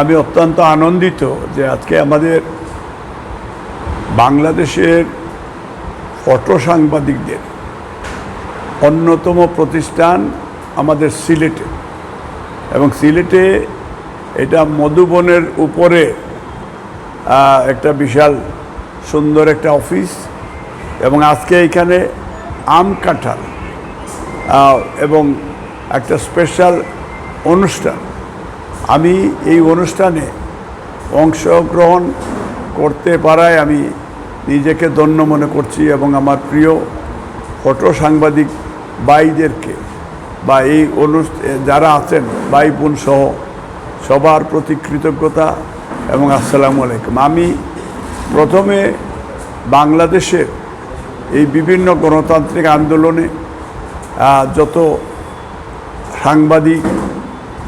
আমি অত্যন্ত আনন্দিত যে আজকে আমাদের বাংলাদেশের ফটো সাংবাদিকদের অন্যতম প্রতিষ্ঠান আমাদের সিলেটে। এবং সিলেটে এটা মধুবনের উপরে একটা বিশাল সুন্দর একটা অফিস এবং আজকে এখানে আম কাঁঠাল এবং একটা স্পেশাল অনুষ্ঠান। আমি এই অনুষ্ঠানে অংশগ্রহণ করতে পারায় আমি নিজেকে ধন্য মনে করছি এবং আমার প্রিয় ফটো সাংবাদিক বাইদেরকে বা এই অনুষ্ঠা যারা আছেন, ভাই বোন সহ সবার প্রতি কৃতজ্ঞতা এবং আসসালামু আলাইকুম। আমি প্রথমে বাংলাদেশের এই বিভিন্ন গণতান্ত্রিক আন্দোলনে যত সাংবাদিক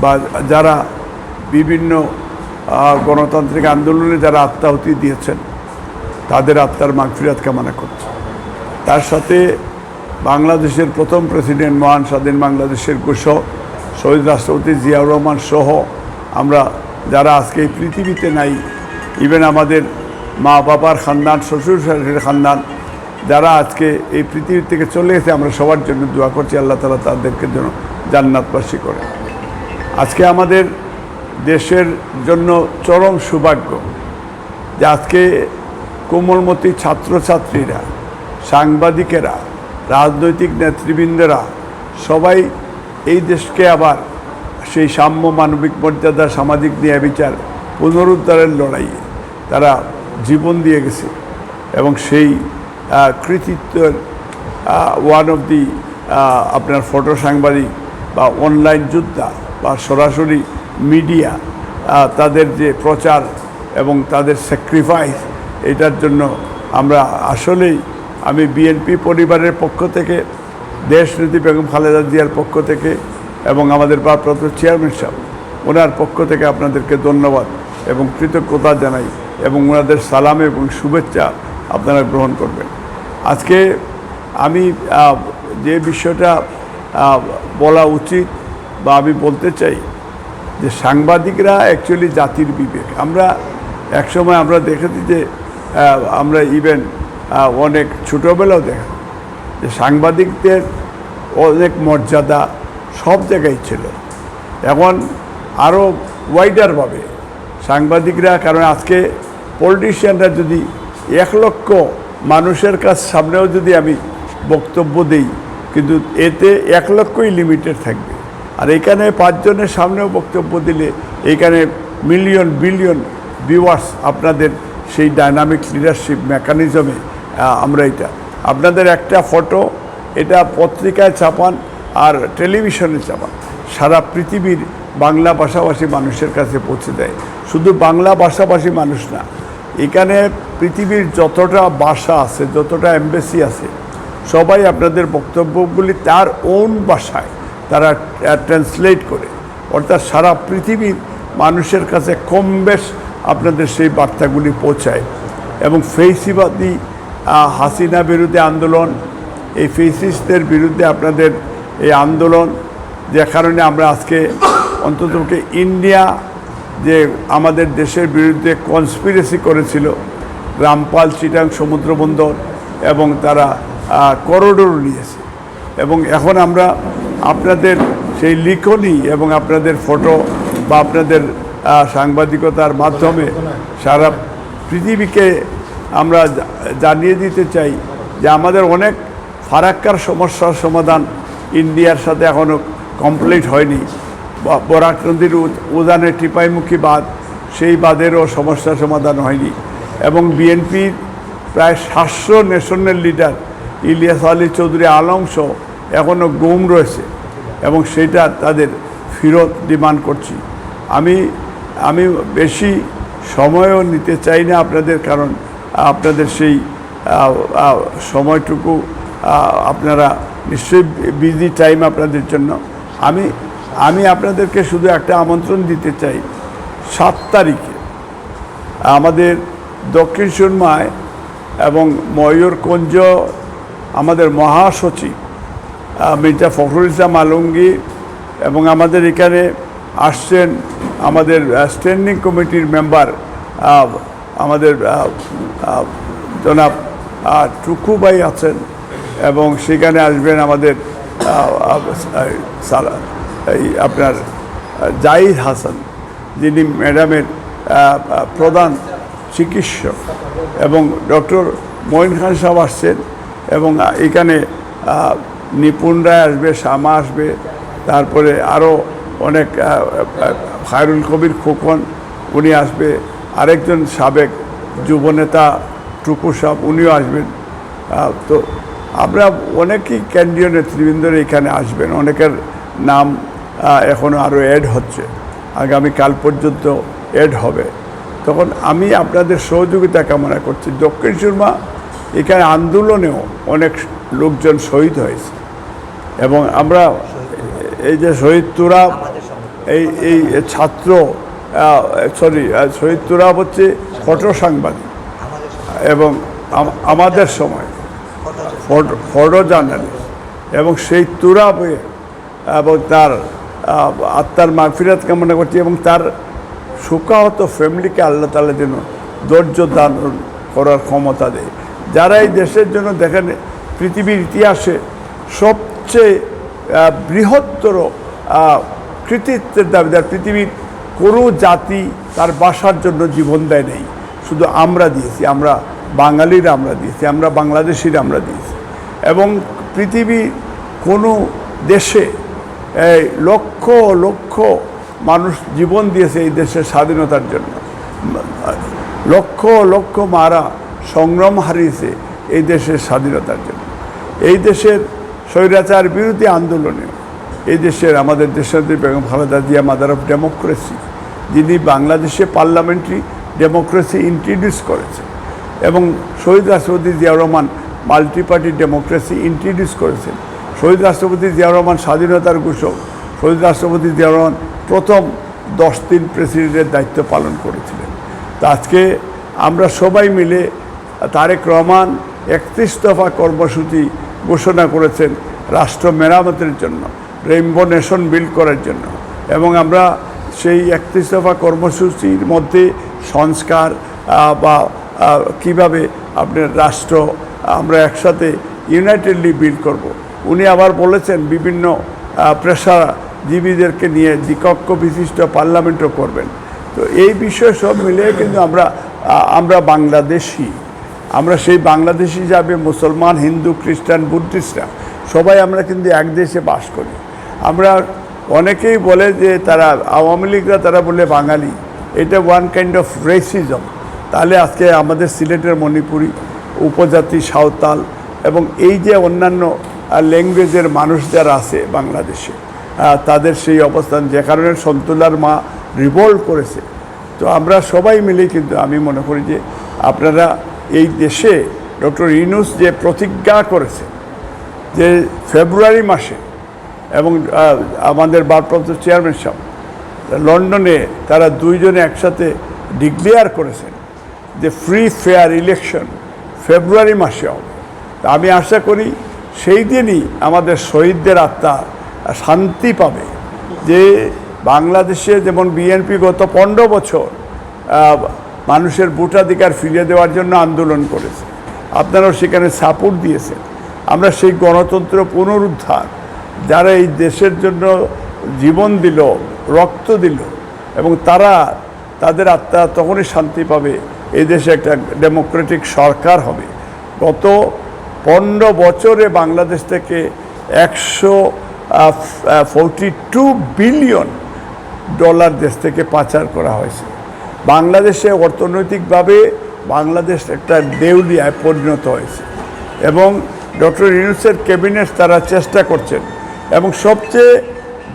বা যারা বিভিন্ন গণতান্ত্রিক আন্দোলনে যারা আত্মাহতি দিয়েছেন, তাদের আত্মার মাগফিরাত কামনা করছে। তার সাথে বাংলাদেশের প্রথম প্রেসিডেন্ট, মহান স্বাধীন বাংলাদেশের ঘোষক শহীদ রাষ্ট্রপতি জিয়াউর রহমান সহ আমরা যারা আজকে এই পৃথিবীতে নাই ইভেন আমাদের মা বাবার খানদান, শ্বশুর শাশুড়ির খানদান, যারা আজকে এই পৃথিবী থেকে চলে গেছে, আমরা সবার জন্য দোয়া করছি, আল্লাহ তালা তাদেরকে যেন জান্নাতবাসী করে। আজকে আমাদের দেশের জন্য চরম সৌভাগ্য যে আজকে কোমলমতি ছাত্রছাত্রীরা, সাংবাদিকেরা, রাজনৈতিক নেতৃবৃন্দরা সবাই এই দেশকে আবার সেই সাম্য মানবিক মর্যাদা, সামাজিক ন্যায় বিচার, পুনরুদ্ধারের লড়াইয়ে তারা জীবন দিয়ে গেছে এবং সেই কৃতিত্বের ওয়ান অফ দি আপনার ফটো সাংবাদিক বা অনলাইন যোদ্ধা বা সরাসরি মিডিয়া তাদের যে প্রচার এবং তাদের স্যাক্রিফাইস এটার জন্য আমরা আসলেই, আমি বিএনপি পরিবারের পক্ষ থেকে দেশনীতি বেগম খালেদা জিয়ার পক্ষ থেকে এবং আমাদের ভারপ্রাপ্ত চেয়ারম্যান সাহেব, ওনার পক্ষ থেকে আপনাদেরকে ধন্যবাদ এবং কৃতজ্ঞতা জানাই এবং ওনাদের সালাম এবং শুভেচ্ছা আপনারা গ্রহণ করবেন। আজকে আমি যে বিষয়টা বলা উচিত বা আমি বলতে চাই যে সাংবাদিকরা অ্যাকচুয়ালি জাতির বিবেক। আমরা একসময় আমরা দেখেছি যে আমরা ইভেন অনেক ছোটোবেলাও দেখা যে সাংবাদিকদের অনেক মর্যাদা সব জায়গায় ছিল। এখন আরও ওয়াইডারভাবে সাংবাদিকরা, কারণ আজকে পলিটিশিয়ানরা যদি এক লক্ষ মানুষের কাছ সামনেও যদি আমি বক্তব্য দিই, কিন্তু এতে এক লক্ষই লিমিটেড থাকবে। আর এখানে পাঁচজনের সামনেও বক্তব্য দিলে এখানে মিলিয়ন বিলিয়ন ভিউয়ার্স আপনাদের সেই ডাইনামিক লিডারশিপ মেকানিজমে আমরা এটা। আপনাদের একটা ফটো এটা পত্রিকায় ছাপান আর টেলিভিশনে চাপান সারা পৃথিবীর বাংলা ভাষাভাষী মানুষের কাছে পৌঁছে দেয়। শুধু বাংলা ভাষাভাষী মানুষ না, এখানে পৃথিবীর যতটা ভাষা আছে, যতটা এমবেসি আছে, সবাই আপনাদের বক্তব্যগুলি তার ওন ভাষায় তারা ট্রান্সলেট করে। অর্থাৎ সারা পৃথিবীর মানুষের কাছে কম বেশ আপনাদের সেই বার্তাগুলি পৌঁছায়। এবং ফেসিবাদী হাসিনা বিরুদ্ধে আন্দোলন, এই ফেসিস্টদের বিরুদ্ধে আপনাদের এই আন্দোলন, যে কারণে আমরা আজকে অন্ততপক্ষে ইন্ডিয়া যে আমাদের দেশের বিরুদ্ধে কনস্পিরেসি করেছিল, রামপাল চিটাং সমুদ্র বন্দর এবং তারা করোডোর নিয়েছে। এবং এখন আমরা আপনাদের সেই লিখনি এবং আপনাদের ফটো বা আপনাদের সাংবাদিকতার মাধ্যমে সারা পৃথিবীকে আমরা জানিয়ে দিতে চাই যে আমাদের অনেক ফারাক্কার সমস্যার সমাধান ইন্ডিয়ার সাথে এখনও কমপ্লিট হয়নি। বরাক নদীর উদানে টিপাইমুখী বাঁধ, সেই বাঁধেরও সমস্যার সমাধান হয়নি এবং বিএনপির প্রায় সাতশো ন্যাশনাল লিডার ইলিয়াস আলী চৌধুরী আলম সহ এখনও গুম রয়েছে। এবং সেটা তাদের ফেরত ডিমান্ড করছি। আমি আমি বেশি সময়ও নিতে চাই না আপনাদের, কারণ আপনাদের সেই সময়টুকু আপনারা নিশ্চয়ই বিজি টাইম আপনাদের জন্য। আমি আমি আপনাদেরকে শুধু একটা আমন্ত্রণ দিতে চাই, সাত তারিখে আমাদের দক্ষিণ সুরমায় এবং ময়ূরকুঞ্জ, আমাদের মহাসচিব মির্জা ফখরুল ইসলাম আলমগীর এবং আমাদের এখানে আসছেন আমাদের স্ট্যান্ডিং কমিটির মেম্বার আমাদের জনাব টুকু ভাই আছেন এবং সেখানে আসবেন আমাদের এই আপনার জাহিদ হাসান, যিনি ম্যাডামের প্রধান চিকিৎসক এবং ডক্টর মঈন খান সাহেব আসছেন এবং এখানে নিপুণরা আসবে, শ্যামা আসবে, তারপরে আরও অনেক খায়রুল কবির খোকন, উনি আসবে। আরেকজন সাবেক যুবনেতা টুকু সাহেব উনিও আসবেন। তো আমরা অনেকেই কেন্দ্রীয় নেতৃবৃন্দরা এখানে আসবেন। অনেকের নাম এখনও আরও অ্যাড হচ্ছে। আগামী কাল পর্যন্ত অ্যাড হবে। তখন আমি আপনাদের সহযোগিতা কামনা করছি। দক্ষিণ সুরমা, এখানে আন্দোলনেও অনেক লোকজন শহীদ হয়েছে। এবং আমরা এই যে শহীদ তুরাব, এই এই ছাত্র সরি শহীদ তুরাব হচ্ছে ফটো সাংবাদিক এবং আমাদের সময় ফটো ফটো জার্নালিস্ট এবং সেই তুরাবে এবং তার আত্মার মাগফিরাত কামনা করছি এবং তার শোকাহত ফ্যামিলিকে আল্লাহ তালা যেন ধৈর্য দান করার ক্ষমতা দেয়। যারা এই দেশের জন্য দেখেন, পৃথিবীর ইতিহাসে সবচেয়ে বৃহত্তর কৃতিত্বের দাবিদার পৃথিবীর কোনো জাতি তার বাসার জন্য জীবন দেয় নেই। শুধু আমরা দিয়েছি, আমরা বাঙালিরা আমরা দিয়েছি, আমরা বাংলাদেশিরা আমরা দিয়েছি। এবং পৃথিবীর কোনো দেশে লক্ষ লক্ষ মানুষ জীবন দিয়েছে এই দেশের স্বাধীনতার জন্য। লক্ষ লক্ষ মারা সংগ্রাম হারিয়েছে এই দেশের স্বাধীনতার জন্য। এই দেশের স্বৈরাচার বিরোধী আন্দোলনে এই দেশের, আমাদের দেশনেত্রী Begum Khaleda Zia mother of democracy যিনি বাংলাদেশে পার্লামেন্টারি ডেমোক্রেসি ইন্ট্রোডিউস করেছেন এবং শহীদ রাষ্ট্রপতি Ziaur Rahman multi party democracy introduce করেছেন। শহীদ রাষ্ট্রপতি জিয়াউর রহমান স্বাধীনতার ঘোষক, শহীদ রাষ্ট্রপতি জিয়াউর রহমান প্রথম দশ দিন প্রেসিডেন্টের দায়িত্ব পালন করেছিলেন। তো আজকে আমরা সবাই মিলে তারেক রহমান একত্রিশ দফা কর্মসূচি ঘোষণা করেছেন রাষ্ট্র মেরামতের জন্য রেইনবো নেশন বিল্ড করার জন্য। এবং আমরা সেই একত্রিশ দফা কর্মসূচির মধ্যে সংস্কার বা কীভাবে আপনার রাষ্ট্র, আমরা একসাথে ইউনাইটেডলি বিল্ড করব। উনি আবার বলেছেন বিভিন্ন পেশাজীবীদেরকে নিয়ে দ্বিকক্ষ বিশিষ্ট পার্লামেন্টও করবেন। তো এই বিষয় সব মিলিয়ে কিন্তু আমরা আমরা বাংলাদেশি। আমরা সেই বাংলাদেশি যাবে মুসলমান, হিন্দু, খ্রিস্টান, বুদ্ধিস্টরা, সবাই আমরা কিন্তু এক দেশে বাস করি। আমরা অনেকেই বলে যে তারা আওয়ামী লীগরা তারা বলে বাঙালি। এটা ওয়ান কাইন্ড অফ রেসিজম তাহলে আজকে আমাদের সিলেটের মণিপুরি উপজাতি সাঁওতাল এবং এই যে অন্যান্য ল্যাঙ্গুয়েজের মানুষ যারা আছে বাংলাদেশে তাদের সেই অবস্থান, যে কারণে সন্তুলার মা রিভল্ভ করেছে। তো আমরা সবাই মিলে কিন্তু আমি মনে করি যে আপনারা এই দেশে ডক্টর ইনুস যে প্রতিজ্ঞা করেছে যে ফেব্রুয়ারি মাসে এবং আমাদের ভারপ্রাপ্ত চেয়ারম্যান সাহেব লন্ডনে তারা দুইজনে একসাথে ডিক্লেয়ার করেছেন যে ফ্রি ফেয়ার ইলেকশন ফেব্রুয়ারি মাসে হবে। আমি আশা করি সেই দিনই আমাদের শহীদদের আত্মা শান্তি পাবে যে বাংলাদেশে যেমন বিএনপি গত পনেরো বছর মানুষের ভোটাধিকার ফিরিয়ে দেওয়ার জন্য আন্দোলন করেছে। আপনারাও সেখানে সাপোর্ট দিয়েছেন। আমরা সেই গণতন্ত্র পুনরুদ্ধার, যারা এই দেশের জন্য জীবন দিল, রক্ত দিল, এবং তারা তাদের আত্মা তখনই শান্তি পাবে এই দেশে একটা ডেমোক্রেটিক সরকার হবে। গত পনেরো বছরে বাংলাদেশ থেকে একশো ফোরটি টু বিলিয়ন ডলার দেশ থেকে পাচার করা হয়েছে। বাংলাদেশে অর্থনৈতিকভাবে বাংলাদেশ একটা দেউলিয়ায় পরিণত হয়েছে। এবং ডক্টর ইউনুসের ক্যাবিনেট তারা চেষ্টা করছেন। এবং সবচেয়ে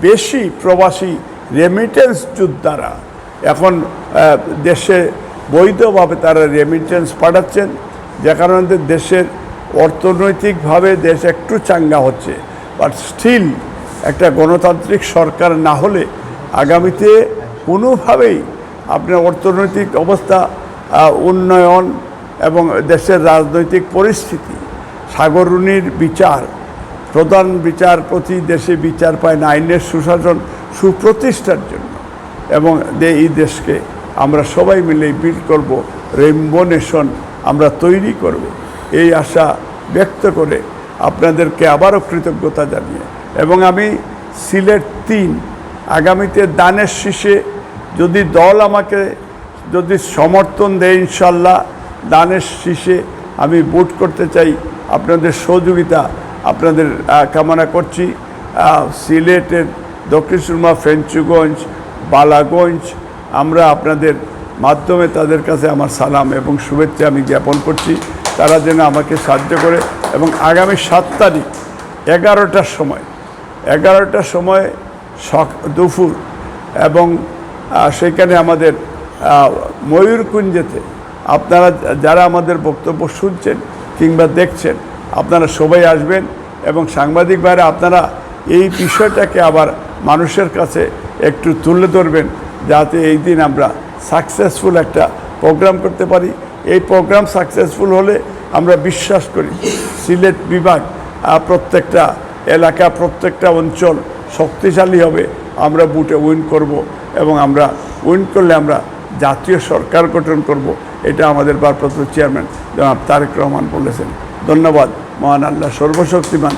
বেশি প্রবাসী রেমিটেন্স যোদ্ধারা এখন দেশে বৈধভাবে তারা রেমিটেন্স পাঠাচ্ছেন। যে কারণে দেশের অর্থনৈতিকভাবে দেশ একটু চাঙ্গা হচ্ছে। বাট স্টিল একটা গণতান্ত্রিক সরকার না হলে আগামীতে কোনোভাবেই আপনার অর্থনৈতিক অবস্থা উন্নয়ন এবং দেশের রাজনৈতিক পরিস্থিতি সাগরণীর বিচার, প্রধান বিচারপতি দেশে বিচার পায় না, আইনের সুশাসন সুপ্রতিষ্ঠার জন্য। এবং এই দেশকে আমরা সবাই মিলে বিল করব রেইনবো নেশন আমরা তৈরি করব। এই আশা ব্যক্ত করে আপনাদেরকে আবারও কৃতজ্ঞতা জানিয়ে, এবং আমি সিলেট তিন, আগামীতে দানের শীষে যদি দল আমাকে যদি সমর্থন দেয় ইনশাল্লাহ, দানের শীষে আমি ভোট করতে চাই। আপনাদের সহযোগিতা আপনাদের কামনা করছি। সিলেটের দক্ষিণ সুরমা, ফেঞ্চুগঞ্জ, বালাগঞ্জ, আমরা আপনাদের মাধ্যমে তাদের কাছে আমার সালাম এবং শুভেচ্ছা আমি জ্ঞাপন করছি। তারা যেন আমাকে সাহায্য করে এবং আগামী সাত তারিখ এগারোটার সময় এগারোটার সময় দুপুর এবং সেখানে আমাদের ময়ূরকুঞ্জেতে আপনারা যারা আমাদের বক্তব্য শুনছেন কিংবা দেখছেন, আপনারা সবাই আসবেন এবং সাংবাদিক ভাইরা আপনারা এই বিষয়টাকে আবার মানুষের কাছে একটু তুলে ধরবেন যাতে এই দিন আমরা সাকসেসফুল একটা প্রোগ্রাম করতে পারি। এই প্রোগ্রাম সাকসেসফুল হলে আমরা বিশ্বাস করি সিলেট বিভাগ প্রত্যেকটা এলাকা, প্রত্যেকটা অঞ্চল শক্তিশালী হবে। আমরা বুটে উইন করব এবং আমরা উইন করলে আমরা জাতীয় সরকার গঠন করব। এটা আমাদের ভারপ্রাপ্ত চেয়ারম্যান জনাব তারেক রহমান বলেছেন। ধন্যবাদ। মহান আল্লাহ সর্বশক্তিমান।